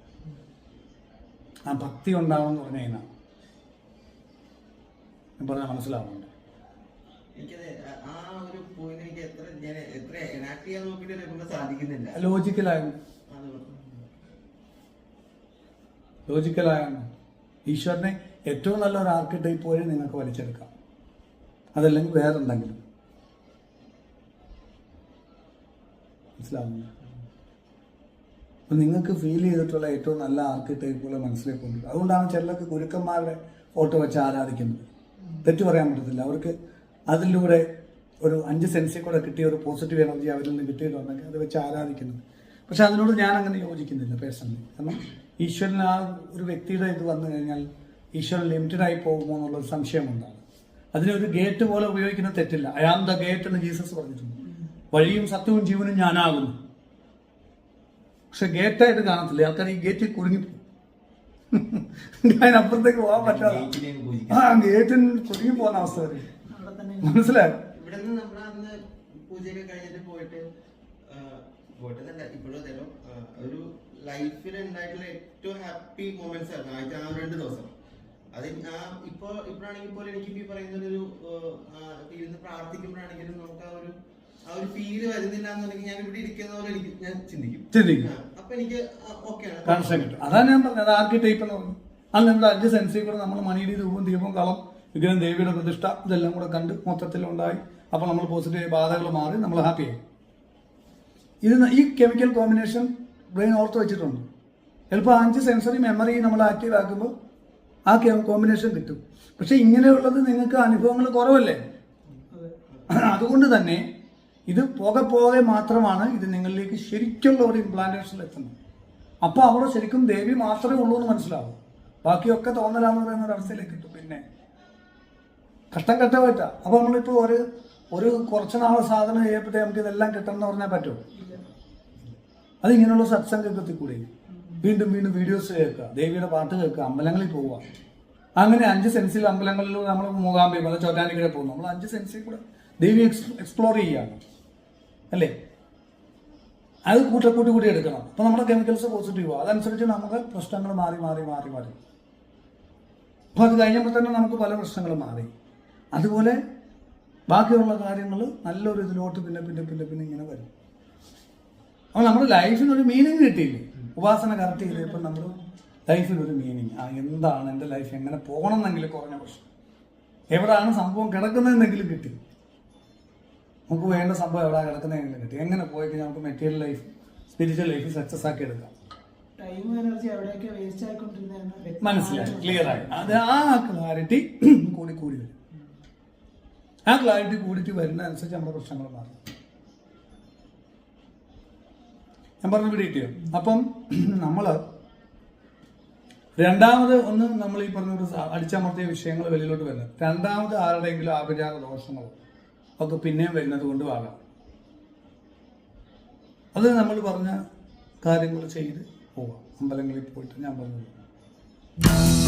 ആ ഭക്തി ഉണ്ടാവുമെന്ന് പറഞ്ഞു കഴിഞ്ഞാൽ പറഞ്ഞാൽ മനസ്സിലാവുന്നുണ്ട്. എന്നെ ലോജിക്കലായിരുന്നു ഈശ്വരനെ ഏറ്റവും നല്ല ഒരു ആർക്കിടൈപ്പ് ഇപ്പോഴും നിങ്ങൾക്ക് വലിച്ചെടുക്കാം. അതല്ലെങ്കിൽ വേറെന്തെങ്കിലും. മനസ്സിലാവുന്നു. അപ്പൊ നിങ്ങൾക്ക് ഫീൽ ചെയ്തിട്ടുള്ള ഏറ്റവും നല്ല ആർക്കിടൈപ്പുകളെ മനസ്സിലേക്ക് കൊണ്ടുവരും അതുകൊണ്ടാണ് ചിലർക്ക് ഗുരുക്കന്മാരുടെ ഫോട്ടോ വെച്ച് ആരാധിക്കുന്നത്. തെറ്റു പറയാൻ പറ്റത്തില്ല. അവർക്ക് അതിലൂടെ ഒരു അഞ്ച് സെൻസിൽ കൂടെ കിട്ടിയ ഒരു പോസിറ്റീവ് എനർജി അവരിൽ നിന്ന് കിട്ടിയിട്ടുണ്ടെങ്കിൽ അത് വെച്ച് ആരാധിക്കുന്നത്. പക്ഷെ അതിനോട് ഞാൻ അങ്ങനെ യോജിക്കുന്നില്ല പേഴ്സണലി കാരണം ഈശ്വരൻ ആ ഒരു വ്യക്തിയുടെ ഇത് വന്നു കഴിഞ്ഞാൽ ഈശ്വരൻ ലിമിറ്റഡ് ആയി പോകുമോ എന്നുള്ളൊരു സംശയമുണ്ടാകും അതിനൊരു ഗേറ്റ് പോലെ ഉപയോഗിക്കുന്ന തെറ്റില്ല. അയാം ദ ഗേറ്റ് എന്ന് ജീസസ് പറഞ്ഞിട്ടുണ്ട്. വഴിയും സത്യവും ജീവനും ഞാനാകുന്നു. പക്ഷെ ഗേറ്റായിട്ട് കാണത്തില്ല. ആൾക്കാർ ഈ ഗേറ്റിൽ കുടുങ്ങിപ്പോകും. അതിനപ്പുറത്തേക്ക് പോകാൻ പറ്റാതെ. ആ ഗേറ്റിൽ കുടുങ്ങി പോകുന്ന അവസ്ഥ വരും. മനസ്സിലായോ? ഇവിടെ നമ്മൾ അന്ന് പൂജയൊക്കെ കഴിഞ്ഞിട്ട് പോയിട്ട് ആ, ഇപ്പോഴും തരും ഒരു ലൈഫിൽ ഉണ്ടായിട്ടുള്ള ഏറ്റവും ഹാപ്പി മൊമെന്റ്സ് ആയിരുന്നു ആഴ്ച ആ രണ്ട് ദിവസം. അത് ആ ഇപ്പോ ഇപ്പോഴാണെങ്കിൽ പോലും എനിക്ക് ഈ പറയുന്ന ഒരു ഇരുന്ന് പ്രാർത്ഥിക്കുമ്പോഴാണെങ്കിലും നമുക്ക് ആ ഒരു ആ ഒരു ഫീൽ വരുന്നില്ല എന്നുണ്ടെങ്കിൽ ഞാൻ ഇവിടെ ഇരിക്കുന്ന പോലെ എനിക്ക് ഞാൻ ചിന്തിക്കും. ചിന്തിക്കും. ആ, അപ്പൊ എനിക്ക് ഓക്കെയാണ് കണക്ഷൻ കിട്ടും അതാണ് ഞാൻ പറഞ്ഞത്. ആർക്കി ടൈപ്പ് എന്ന് പറഞ്ഞു. അത് നമ്മുടെ അഞ്ച് സെൻസിൽ കൂടെ നമ്മൾ മണിയുടെ രൂപം ദീപം കളം വിഗ്രഹം ദേവിയുടെ പ്രതിഷ്ഠ ഇതെല്ലാം കൂടെ കണ്ട് മൊത്തത്തിൽ ഉണ്ടായി അപ്പോൾ നമ്മൾ പോസിറ്റീവ് ബാധകൾ മാറി നമ്മൾ ഹാപ്പിയായി ഇത് ന- ഈ കെമിക്കൽ കോമ്പിനേഷൻ ബ്രെയിൻ ഓർത്ത് വെച്ചിട്ടുണ്ട്. ചിലപ്പോൾ അഞ്ച് സെൻസറി മെമ്മറി നമ്മൾ ആക്റ്റീവ് ആക്കുമ്പോൾ ആ കോമ്പിനേഷൻ കിട്ടും. പക്ഷെ ഇങ്ങനെയുള്ളത് നിങ്ങൾക്ക് അനുഭവങ്ങൾ കുറവല്ലേ? അതുകൊണ്ട് തന്നെ ഇത് പോകെ പോകെ മാത്രമാണ് ഇത് നിങ്ങളിലേക്ക് ശരിക്കുള്ള ഒരു ഇംപ്ലാന്റേഷനിൽ എത്തുന്നത്. അപ്പോൾ അവിടെ ശരിക്കും ദേവി മാത്രമേ ഉള്ളൂ എന്ന് മനസ്സിലാവും. ബാക്കിയൊക്കെ തോന്നലാന്ന് പറയുന്ന ഒരു അവസ്ഥയിലേക്ക് കിട്ടും പിന്നെ ഘട്ടം ഘട്ടമായിട്ടാ അപ്പൊ നമ്മളിപ്പോ ഒരു ഒരു കുറച്ച് നാളെ സാധനം ചെയ്യുമ്പോഴത്തേ നമുക്ക് ഇതെല്ലാം കിട്ടണം എന്ന് പറഞ്ഞാൽ പറ്റും? അത് ഇങ്ങനെയുള്ള സത്സംഗത്തിൽ കൂടി വീണ്ടും വീണ്ടും വീഡിയോസ് കേൾക്കുക ദേവിയുടെ പാട്ട് കേൾക്കുക അമ്പലങ്ങളിൽ പോവുക. അങ്ങനെ അഞ്ച് സെൻസിൽ അമ്പലങ്ങളിൽ നമ്മൾ മൂകാംബി പല ചോറ്റാനിക്കര പോകുന്നു. നമ്മൾ അഞ്ച് സെൻസിൽ കൂടെ ദേവി എക്സ്പ്ലോർ ചെയ്യാണ് അല്ലേ? അത് കൂട്ടക്കൂട്ടി കൂടി എടുക്കണം. അപ്പോൾ നമ്മുടെ കെമിക്കൽസ് പോസിറ്റീവ് അതനുസരിച്ച് നമുക്ക് പ്രശ്നങ്ങൾ മാറി മാറി മാറി മാറി. അപ്പോൾ അത് കഴിഞ്ഞപ്പോൾ തന്നെ നമുക്ക് പല പ്രശ്നങ്ങളും മാറി. അതുപോലെ ബാക്കിയുള്ള കാര്യങ്ങൾ നല്ലൊരു ഇതിലോട്ട് പിന്നെ പിന്നെ പിന്നെ പിന്നെ ഇങ്ങനെ വരും. അപ്പോൾ നമ്മുടെ ലൈഫിന് ഒരു മീനിങ് കിട്ടിയില്ലേ? ഉപാസന കറക്റ്റ് ചെയ്തപ്പോൾ നമ്മൾ ലൈഫിനൊരു മീനിങ് ആ എന്താണ് എന്റെ ലൈഫ് എങ്ങനെ പോകണം എന്നെങ്കിലും കുറഞ്ഞ പ്രശ്നം. എവിടെയാണ് സംഭവം കിടക്കുന്നതെന്നെങ്കിലും കിട്ടി. നമുക്ക് വേണ്ട സംഭവം എവിടെ കിടക്കുന്നതെങ്കിലും കിട്ടി. എങ്ങനെ പോയി കഴിഞ്ഞാൽ നമുക്ക് material life spiritual life success ആക്കി എടുക്കാം? മനസ്സിലായി ക്ലിയർ ആയി. അത് ആ ക്ലാരിറ്റി കൂടി കൂടി വരും. ആ ക്ലാരിറ്റി കൂടിയിട്ട് വരുന്ന അനുസരിച്ച് നമ്മുടെ പ്രശ്നങ്ങൾ മാറും. ഞാൻ പറഞ്ഞു പിടിയിട്ടോ അപ്പം നമ്മൾ രണ്ടാമത് ഒന്ന് നമ്മൾ ഈ പറഞ്ഞ അടിച്ചമർത്തിയ വിഷയങ്ങൾ വെളിയിലോട്ട് വരുന്നത് രണ്ടാമത് ആരുടെയെങ്കിലും ആഭിചാര ദോഷങ്ങളോ ഒക്കെ പിന്നെയും വരുന്നത് കൊണ്ടും ആകാം. അത് നമ്മൾ പറഞ്ഞ കാര്യങ്ങൾ ചെയ്ത് പോവാം. അമ്പലങ്ങളിൽ പോയിട്ട് ഞാൻ പറഞ്ഞു